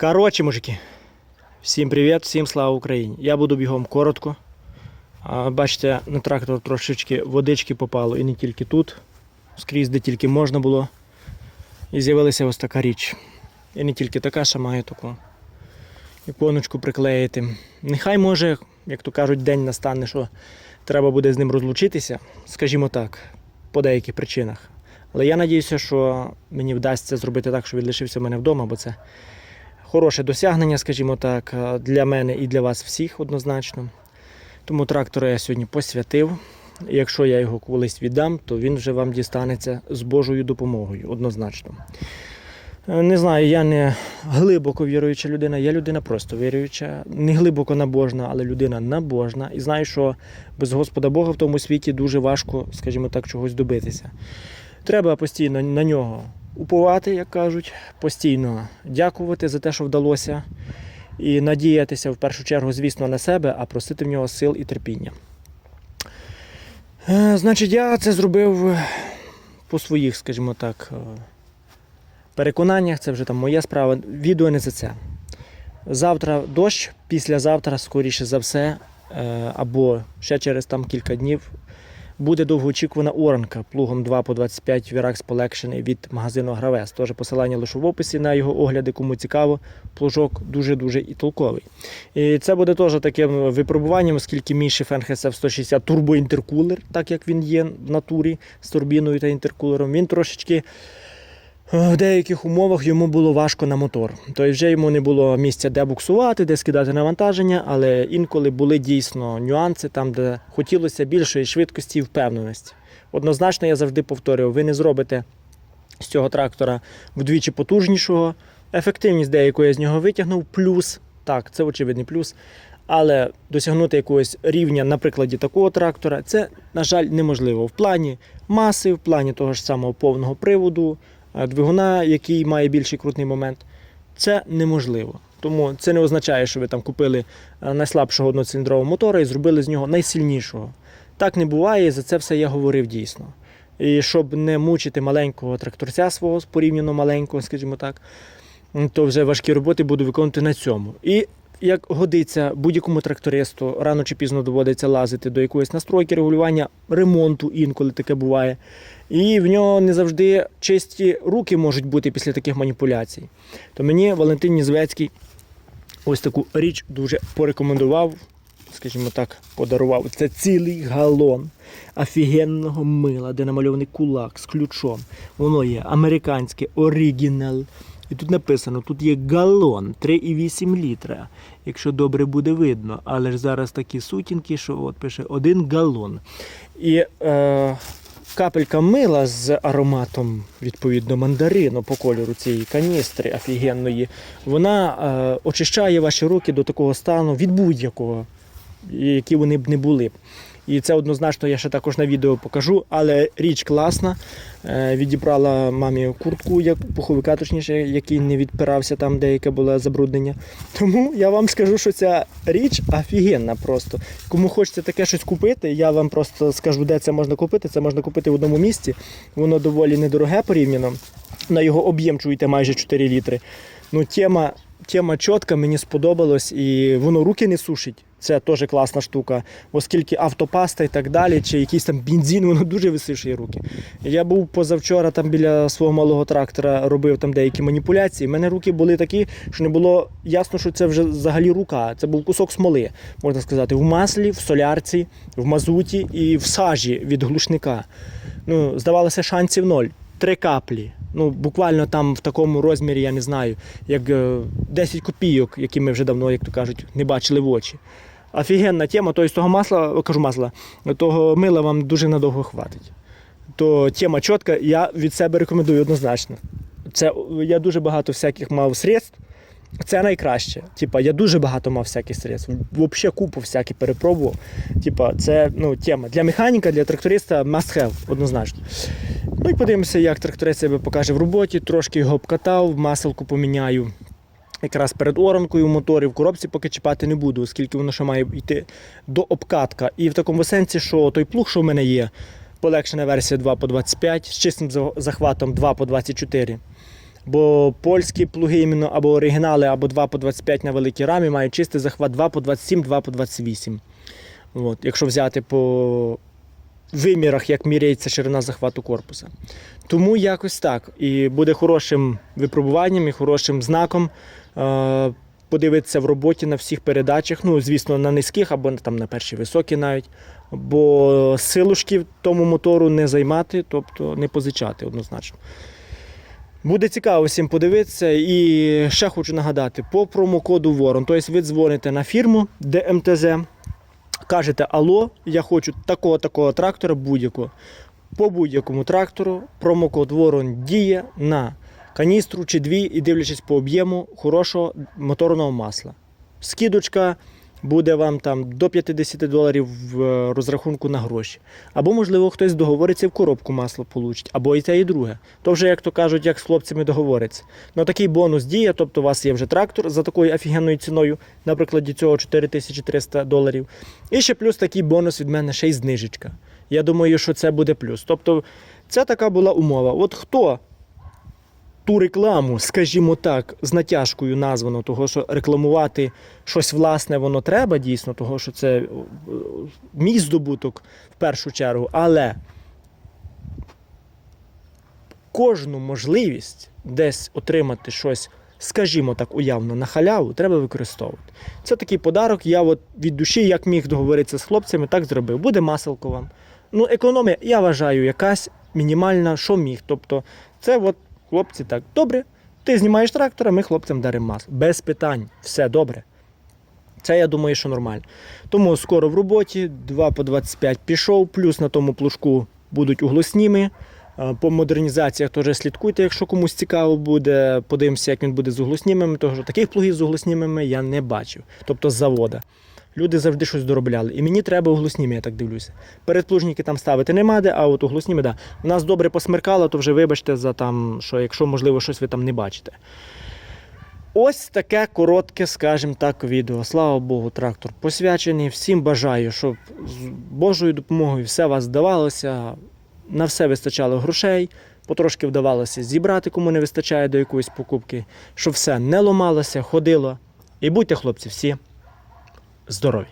Коротше, мужики, всім привіт, всім слава Україні. Я буду бігом коротко. Бачите, на трактор трошечки водички попало і не тільки тут, скрізь де тільки можна було. І з'явилася ось така річ. І не тільки така, ще маю таку іконочку приклеїти. Нехай може, як то кажуть, день настане, що треба буде з ним розлучитися, скажімо так, по деяких причинах. Але я надіюся, що мені вдасться зробити так, що він лишився в мене вдома, бо це хороше досягнення, скажімо так, для мене і для вас всіх однозначно. Тому трактора я сьогодні посвятив. Якщо я його колись віддам, то він вже вам дістанеться з Божою допомогою, однозначно. Е, Не знаю, я не глибоко віруюча людина, я людина просто віруюча, не глибоко набожна, але людина набожна. І знаю, що без Господа Бога в тому світі дуже важко, скажімо так, чогось добитися. Треба постійно на нього уповати, як кажуть, постійно дякувати за те, що вдалося, і надіятися в першу чергу, звісно, на себе, а просити в нього сил і терпіння. Е, Значить, я це зробив е, по своїх, скажімо так, е, переконаннях, це вже там моя справа. Відео не за це. Завтра дощ, післязавтра, скоріше за все, або ще через там кілька днів буде довгоочікувана оранка плугом 2 по 25 Віракс полегшений від магазину Гравес. Тож посилання лише в описі на його огляди, кому цікаво. Плужок дуже-дуже і толковий. І це буде теж таким випробуванням, оскільки мій Шифен хсф 160 турбоінтеркулер, так як він є в натурі з турбіною та інтеркулером, він трошечки. Е, В деяких умовах йому було важко на мотор. Тобто вже йому не було місця, де буксувати, де скидати навантаження, але інколи були дійсно нюанси там, де хотілося більшої швидкості і впевненості. Однозначно, я завжди повторював, ви не зробите з цього трактора вдвічі потужнішого. Ефективність деякої з нього витягнув, плюс. Так, це очевидний плюс. Але досягнути якогось рівня на прикладі такого трактора, це, на жаль, неможливо. В плані маси, в плані того ж самого повного приводу, двигуна, який має більший крутний момент, це неможливо. Тому це не означає, що ви там купили е, найслабшого одноциліндрового мотора і зробили з нього найсильнішого. Так не буває, і за це все я говорив дійсно. І щоб не мучити маленького тракторця свого порівняно маленького, скажімо так, то вже важкі роботи буду виконувати на цьому. І як годиться будь-якому трактористу, рано чи пізно доводиться лазити до якоїсь настройки регулювання ремонту, інколи таке буває. І в нього не завжди чисті руки можуть бути після таких маніпуляцій. То мені Валентин Нізвецький ось таку річ дуже порекомендував, скажімо так, подарував. Це цілий галон офігенного мила, де намальований кулак з ключом. Воно є американське оригінал. І тут написано, тут є галон 3,8 літра, якщо добре буде видно. Але ж зараз такі сутінки, що от пише один галон. І е, капелька мила з ароматом, відповідно, мандарину по кольору цієї каністри офігенної, вона е, очищає ваші руки до такого стану від будь-якого, які вони б не були. І це однозначно я ще також на відео покажу, але річ класна. Е, Відібрала мамі куртку, як пуховика, точніше, який не відпирався там, деяке було забруднення. Тому я вам скажу, що ця річ офігенна просто. Кому хочеться таке щось купити, я вам просто скажу, де це можна купити. Це можна купити в одному місці. Воно доволі недороге порівняно. На його об'єм чуєте майже 4 літри. Ну, тема, тема чітка, мені сподобалось, і воно руки не сушить. Це теж класна штука, оскільки автопаста і так далі, чи якийсь там бензин, воно дуже висушує руки. Я був позавчора там біля свого малого трактора, робив там деякі маніпуляції. У мене руки були такі, що не було ясно, що це вже взагалі рука. Це був кусок смоли, можна сказати, в маслі, в солярці, в мазуті і в сажі від глушника. Ну, здавалося, шансів ноль. Три каплі. Ну, буквально там в такому розмірі, я не знаю, як е, 10 копійок, які ми вже давно, як то кажуть, не бачили в очі. Офігенна тема, тобто того масла, кажу масла, того мила вам дуже надовго хватить. То тема чітка, я від себе рекомендую однозначно. Це я дуже багато всяких мав средств. Це найкраще. Типа, я дуже багато мав всяких средств. Взагалі купу всяких перепробував. Типа, це ну, тема. Для механіка, для тракториста must have, однозначно. Ну і подивимося, як тракторист себе покаже в роботі. Трошки його обкатав, маселку поміняю. Якраз перед оранкою в моторі в коробці поки чіпати не буду, оскільки воно ще має йти до обкатка. І в такому сенсі, що той плуг, що в мене є, полегшена версія 2 по 25 з чистим захватом 2 по 24. Бо польські плуги іменно або оригінали, або 2 по 25 на великій рамі мають чистий захват 2 по 27, 2 по 28. От, якщо взяти по вимірах, як міряється ширина захвату корпуса. Тому якось так. І буде хорошим випробуванням і хорошим знаком. Е, подивитися в роботі на всіх передачах, ну, звісно, на низьких або там на перші високі навіть. Бо силушків тому мотору не займати, тобто не позичати однозначно. Буде цікаво всім подивитися. І ще хочу нагадати: по промокоду Ворон. Тобто ви дзвоните на фірму ДМТЗ, кажете, алло, я хочу такого такого трактора будь-якого. По будь-якому трактору промокод Ворон діє на каністру чи дві, і дивлячись по об'єму хорошого моторного масла. Скидочка буде вам там до 50 доларів в е, розрахунку на гроші. Або, можливо, хтось договориться в коробку масло получить, або і те, і друге. То вже, як то кажуть, як з хлопцями договориться. Ну такий бонус діє, тобто у вас є вже трактор за такою офігенною ціною, наприклад, цього 4300 доларів. І ще плюс такий бонус від мене ще й знижечка. Я думаю, що це буде плюс. Тобто, це така була умова. От хто ту рекламу, скажімо так, з натяжкою названо, того, що рекламувати щось власне воно треба дійсно, того, що це е, мій здобуток в першу чергу, але кожну можливість десь отримати щось, скажімо так, уявно на халяву, треба використовувати. Це такий подарок. Я от від душі, як міг договоритися з хлопцями, так зробив. Буде маселко вам. Ну, економія, я вважаю, якась мінімальна, що міг. Тобто, це от хлопці так, добре, ти знімаєш трактора, ми хлопцям даримо масло. Без питань, все добре. Це я думаю, що нормально. Тому скоро в роботі, 2 по 25 пішов, плюс на тому плужку будуть углосніми. Е, По модернізаціях теж слідкуйте, якщо комусь цікаво буде. Подивимося, як він буде з углоснімими, тому що таких плугів з углоснімими я не бачив. Тобто з завода. Люди завжди щось доробляли. І мені треба углосніми, я так дивлюся. Передплужники там ставити нема де, а от углосніми, да. У нас добре посмеркало, то вже вибачте за там, що якщо можливо щось ви там не бачите. Ось таке коротке, скажімо так, відео. Слава Богу, трактор посвячений. Всім бажаю, щоб з Божою допомогою все вас вдавалося, на все вистачало грошей, потрошки вдавалося зібрати, кому не вистачає до якоїсь покупки, щоб все не ломалося, ходило. І будьте, хлопці, всі здорові!